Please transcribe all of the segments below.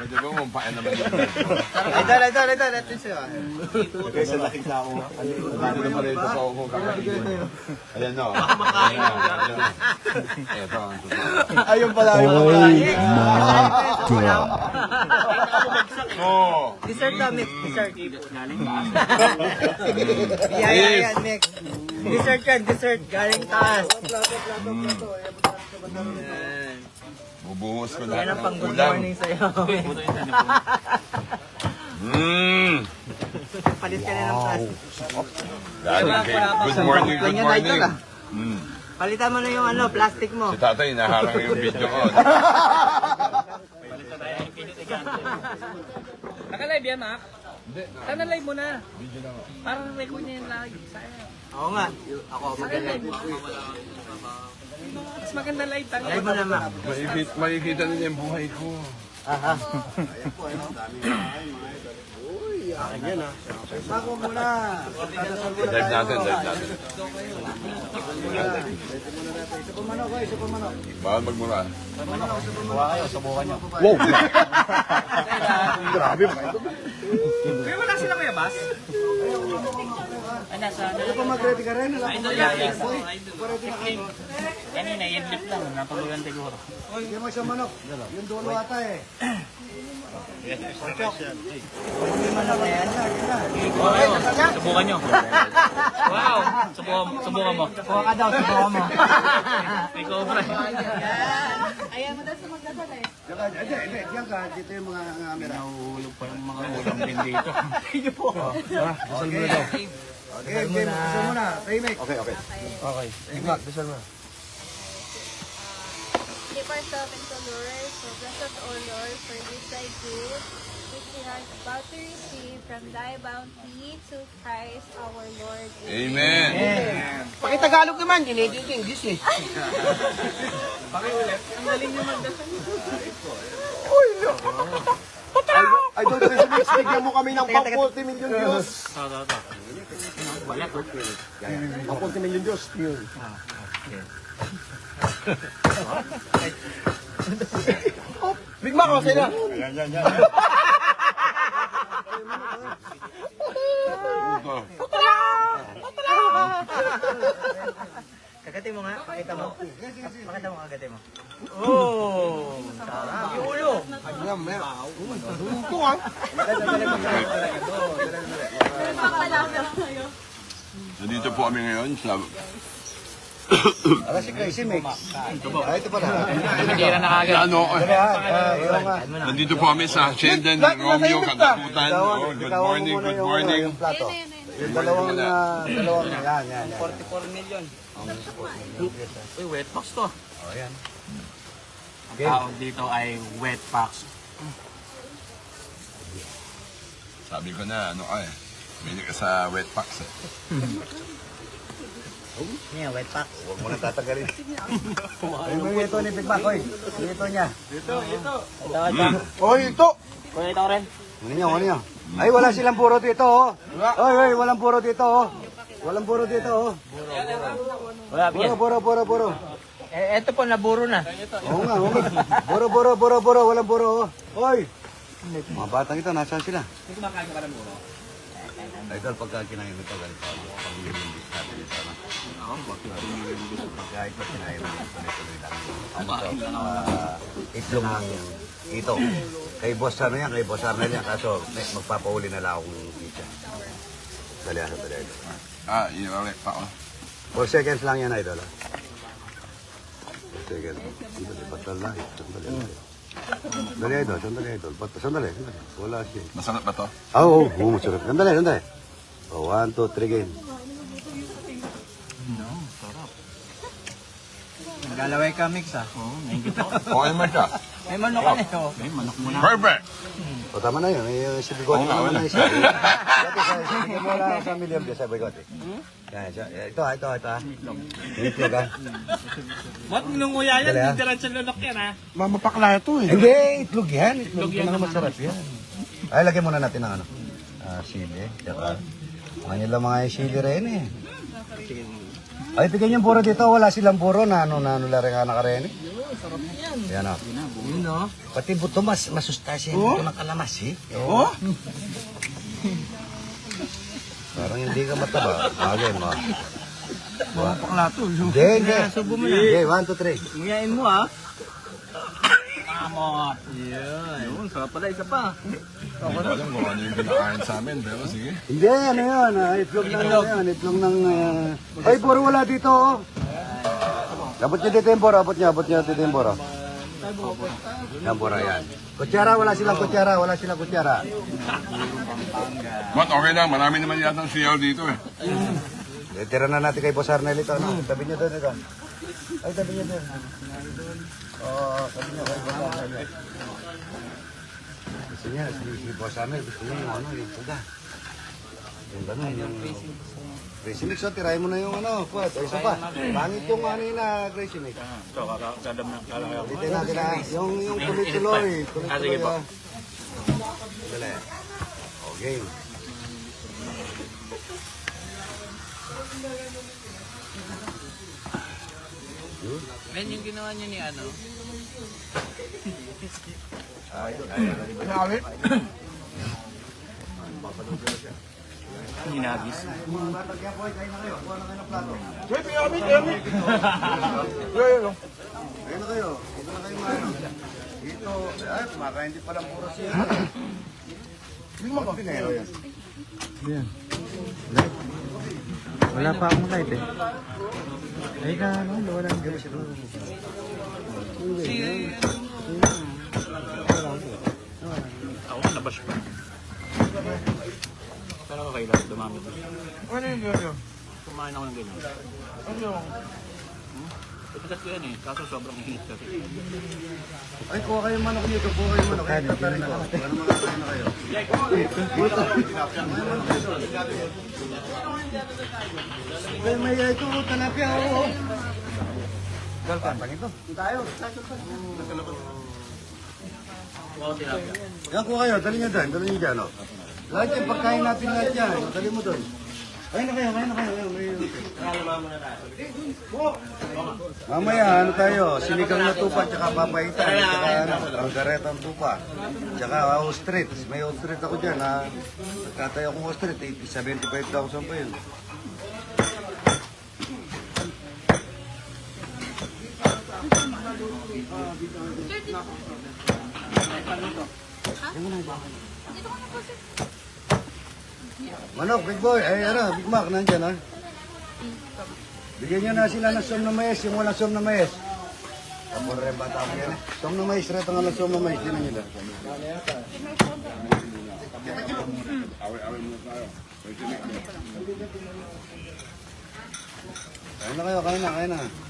Pwede ba mumpain naman yung Idol, idol, idol. Ito siya. Kaysa nakita ko. Ano na pala ito sa uko kakainin. Ayan no. Ayan, ayan. Ito ang totoo. Ayun pala yung Oo. Dessert na, Mick. Dessert. Biyaya yan, Mick. Dessert yan, dessert. Galing taas. Yan. Bubuhos ko Yan ang pang ng good ulam. morning sa'yo. Mmm. Palit ka na ng plastic. Galing kay Good morning, good Ganyan na ito morning. Mm. Palitan mo na yung ano, plastic mo. Si tatay, naharang yung video ko. Naka-live yan, Mac? Sana live mo na. Parang record niya yung live. Sayang. Oo nga. Ako, magaling. Mas maganda live tayo. Live mo na, Mac. Makikita, makikita nila yung buhay ko. Aha. Live natin, live natin. Bawal magmura. Kaya wala sila kaya, Bas? Ay, nasa... Ito pa mag-ready ka rin? Idol yan. Kanina, yung lip lang. Napagalan siguro. Subukan nyo. Wow! Subukan, subukan mo. Kuha ka daw, subukan mo. May cobra. Ayaw mo daw sa magdadala eh. Nahulog pa yung mga ulam din dito. Okay, okay. Dasal mo na. Keep ourselves in the Lord, so bless us, O Lord, for this thy gift, which we are about to receive from thy bounty to Christ our Lord. Amen. Pakitagalog naman, dinedit yung English eh. Ay, doon sa Mix, bigyan mo kami ng pang 40 million views. Pang 40 million views. Yun. Big Mac, kasi na. Ito. Kagati mo nga, pakita mo. Pakita mo kagati mo. Oh, sarap. Yung ulo. Ito ah. Nandito po kami ngayon sa Ala si Crazy Mix. Ay, ito pala. Tumitira na kagad. ano, nandito po kami sa Sheldon Romeo Katakutan. Oh, good morning, good morning. Yung dalawang, ah, dalawang, yan, yan, yan. 44 million. Uy, wet box to. Oh, yan. Ang tawag dito ay wet box. Sabi ko na, ano ka eh. Bili ka sa wet packs eh. Niya, wet pack. Huwag mo na tatagalin. Ay, mo ito ni Big Mac, oy. Ito niya. Ito, ito. Oy, ito. Kuya ito rin. Ano niya, ano niya? Ay, wala silang puro dito, oh. Oy, oy, walang puro dito, oh. Walang puro dito, oh. Wala, Puro, puro, puro, puro. Eh, ito po, naburo na. Oo nga, oo nga. Puro, puro, puro, puro, walang puro, oh. Oy! Mga batang ito, nasaan sila? Hindi kumakain ka ng muro. Idol, pagka kinain mo ito, ganito, pag-lilimbis natin yung sana. Kahit pa kinain mo, tuloy-tuloy lang. Ano? Ah, itlog ng ito. Kay boss ano yan, kay boss Arnel yan. Kaso, magpapauli na lang akong pizza. Dali, ano, dali, idol. Ah, i-rep pa ko. 4 seconds lang yan, idol. 4 seconds. Sandali, patal lang. Sandali, sandali. Sandali, idol. Sandali, idol. Sandali, sandali. Wala siya. Masarap ba to? Ah, Oo, oo, masarap. Sandali, sandali. Oh, one, two, three, game. Naglalaway ka, mix ah. Oo, naingit ako. Okay man siya. May manok ka nito. May manok mo na. Perfect! O, tama na yun. Yung si Bigote Oo naman wala. na sige mo lang sa million sa Bigote. Yan, siya- ito ha, ito ha, ito ha. Itlog ha. Mat, nung kuya yan, ah. hindi diretso lunok yan ha. Mamapakla ito eh. Hindi, itlog yan. Itlog yan ang masarap yan. Ay, lagyan muna natin ng ano. Ah, sili. Tsaka, ano lang mga sili rin eh. Ay, bigyan yung puro dito. Wala silang puro na ano, na ano lang rin anak rin eh. Yan o. Yun no? Pati buto mas masustasin oh? ito ng kalamas eh. Oh? Parang hindi ka mataba. Bagay mo. Mga pakla to. Hindi, hindi. Subo mo na. Hindi, one, two, three. Nguyain mo ha. Amot. Yun. Yun, sarap pala. Isa pa. Hindi ko alam kung ano yung pinakain sa amin, pero sige. Hindi, ano yun? ah, itlog ng ano yan. Itlog ng... ah, Ay, puro wala dito oh. Abot niya dito yung bora. Abot niya, abot niya dito yung bora. Yan, bora yan. Kutsara, wala silang kutsara. Wala silang kutsara. But okay lang, marami naman yata ang siyaw dito eh. Eh, Tira na natin kay Boss Arnel ito. Ano? Tabi niya doon ito. Ay, tabi niya doon. Oo, tabi niya kay Boss Arnel. Gusto niya, si, si Boss Arnel, gusto niya yung ano, yung puga. Yung gano'n, yung... Crazy Mix, oh, tirahin mo na yung ano, Fuad. Ay, isa pa. Pangit yung ano yun na Crazy Mix. Ito, kakadam na. Dito natin na, yung, yung tuloy-tuloy. Tuloy-tuloy. ah. Dali. Okay. Men, yung ginawa niya ni ano, Ginagis. Ayun na kayo. Ito na kayo Dito, ay, kumakain din pala puro siya. Hindi mo Pinero yan. Wala pa akong light eh. Ay ka, ano, wala nang gawin si, Ako, nabas pa. Pero okay lang, dumami pa. Ano yung gano'n? Kumain ako ng ganyan. Ano yung? Ipagkat ko yan eh, kaso sobrang hihit kasi. Ay, kuha kayo manok nito. Kuha kayo manok. Ay, tatarin ko. Ano mga kain na kayo? Ay, may ito. Talapia. Oo. Galpan. Pangito. Tayo. Yan, kuha kayo. Dali niyo dyan. Dali niyo dyan. Oh. Lahat yung pagkain natin lahat yan. Dali mo doon. Kain na kayo. Kain na kayo. May... Mamaya, ano tayo? Sinigang na tupa, tsaka papaitan, tsaka ano, algaretang tupa, tsaka ostrich. May ostrich ako dyan, ha? Nagkatayo akong ostrich, 75,000 pa yun. Manok, big boy, ay ano, Big Mac, nandyan ha? Bigyan nyo na sila ng som na mais, yung walang som na. Tapos rin bata mo yan eh. Som na mais, reto nga lang som na mais, din nila. Kain na kayo, kain na, kain na.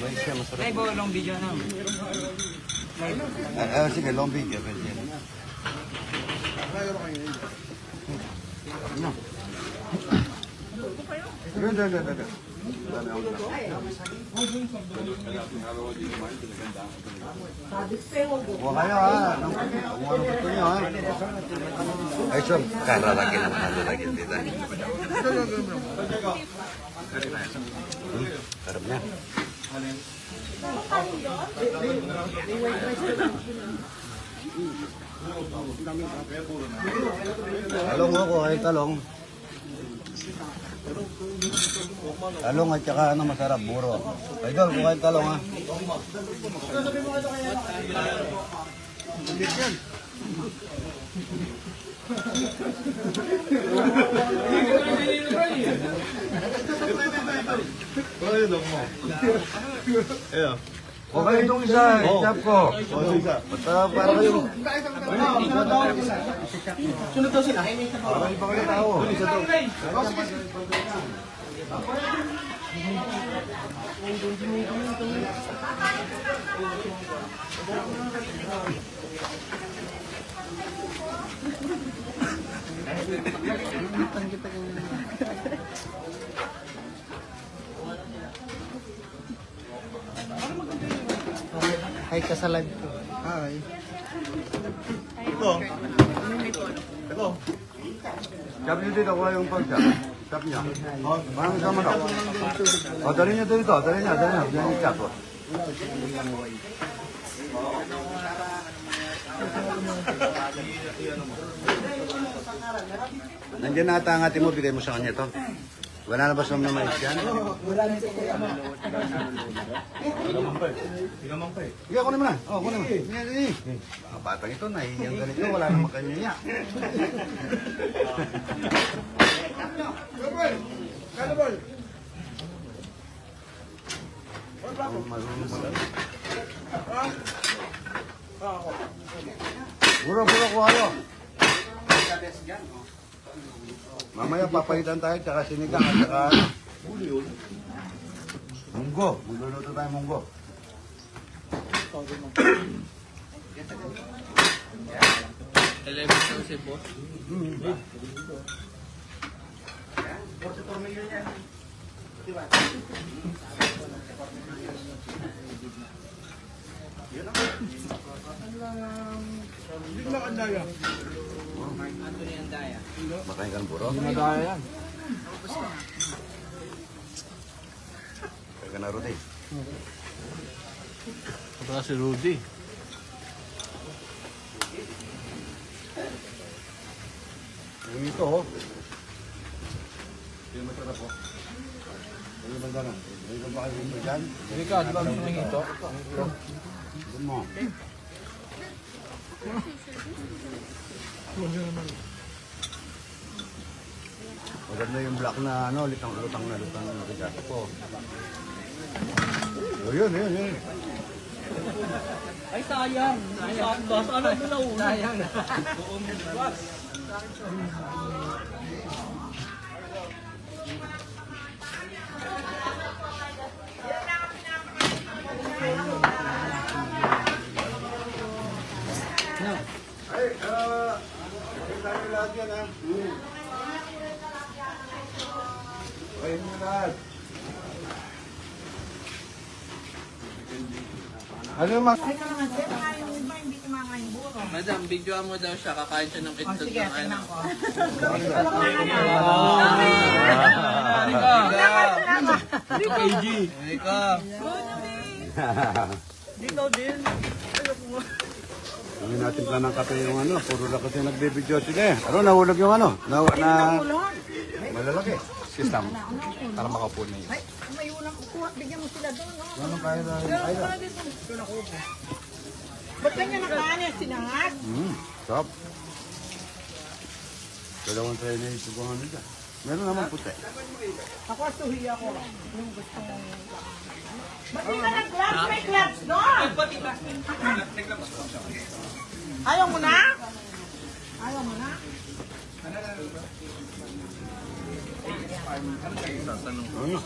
Mais siya, masarap. Ay, long video na. Ah, ah, sige, long video. Pwede yan. Ano? Ganda, ganda, ganda. Dami ako lang. Huwag kayo ha. Nung kung ano gusto nyo ha. Ay, sir. Karalagi naman ano lagi dito. Hmm, Sarap Talong ako, ay talong. Talong at saka ano masarap, buro. Idol, kukain talong ha. Okay itong isa, chop ko. Basta para kayo. Sunod daw sila. Para iba kayo tao. Isa daw. Hi ka sa live ko. Hi. Chop nyo dito, kuha yung pagsa. Chop nyo. Parang sama na. O, dali nyo dito, dali nyo, dali. Yan yung chop. oh. Nandiyan na ata ang ate mo, bigay mo sa kanya to. Wala na ba sa mga mais yan? Sige, kunin mo na. Oh, kunin mo. Mga batang ito, nahihiyang ganito. Wala namang kanya Puro, puro, kuha nyo. Mamaya papalitan tayo, tsaka sinigang at tsaka. Munggo. Magluluto tayo munggo. Eleven to si boss. Makain ka ng puro. Madaya yan. Kaya ka na roti. Ito si Rudy. Yung ito, oh. Yung masarap, oh. Yung banda na. Yung ba kayo mo dyan? Hindi ka, di ba gusto ng hito? Doon mo. Maganda yung black na ano, litang lutang na lutang na bigat po. Oh, yun, yun, yun. Ay, sayang. Sayang. Boss, ano mo na una? Sayang. Ay, ah, uh, tayo lahat yan, ha? Ay, mo lahat. Ano yung mas... Madam, videoan mo daw siya. Kakain siya ng itlog ng ano. KG. Ikaw. Hindi natin plan ng kape yung ano, puro na kasi nagbibidyo sila eh. Ano, nahulog yung ano? Na, na, malalaki. System. Para makapuno kukuha, bigyan mo sila doon, no? Ano kaya na kaya? Ba't ganyan nakaanit, sinangat? Hmm, stop. Dalawang try na yung subuhan nila. Meron naman puti. Ako suhi ako. Yung gusto mo. Ba't di ka nag-gloves? May gloves doon! Ayaw mo na? Ayaw mo na? Ano?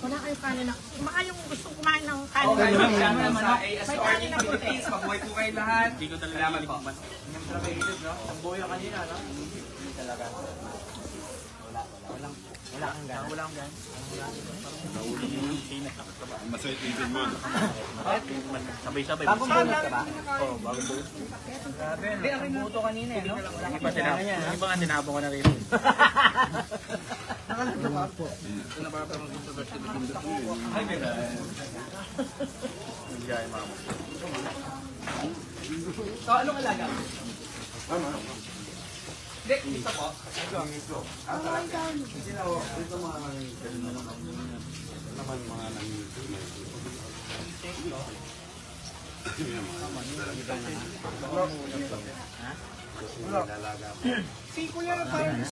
Wala kayo kanin na. Baka yung gusto kumain ng kanin na. May kanin na puti. Hindi ko talaga malikman. Masaya tingin mo. Sabay-sabay. Bagong bunot ka ba? Oo, bagong bunot. Hindi, ako yung buto kanina eh, no? Hindi. Hindi nga tinabong ko na rin. Hindi ay mama. So, anong alaga? Dek, isa po. naman mga nangingito. Kasi nilalaga mo. Si Kuya na parang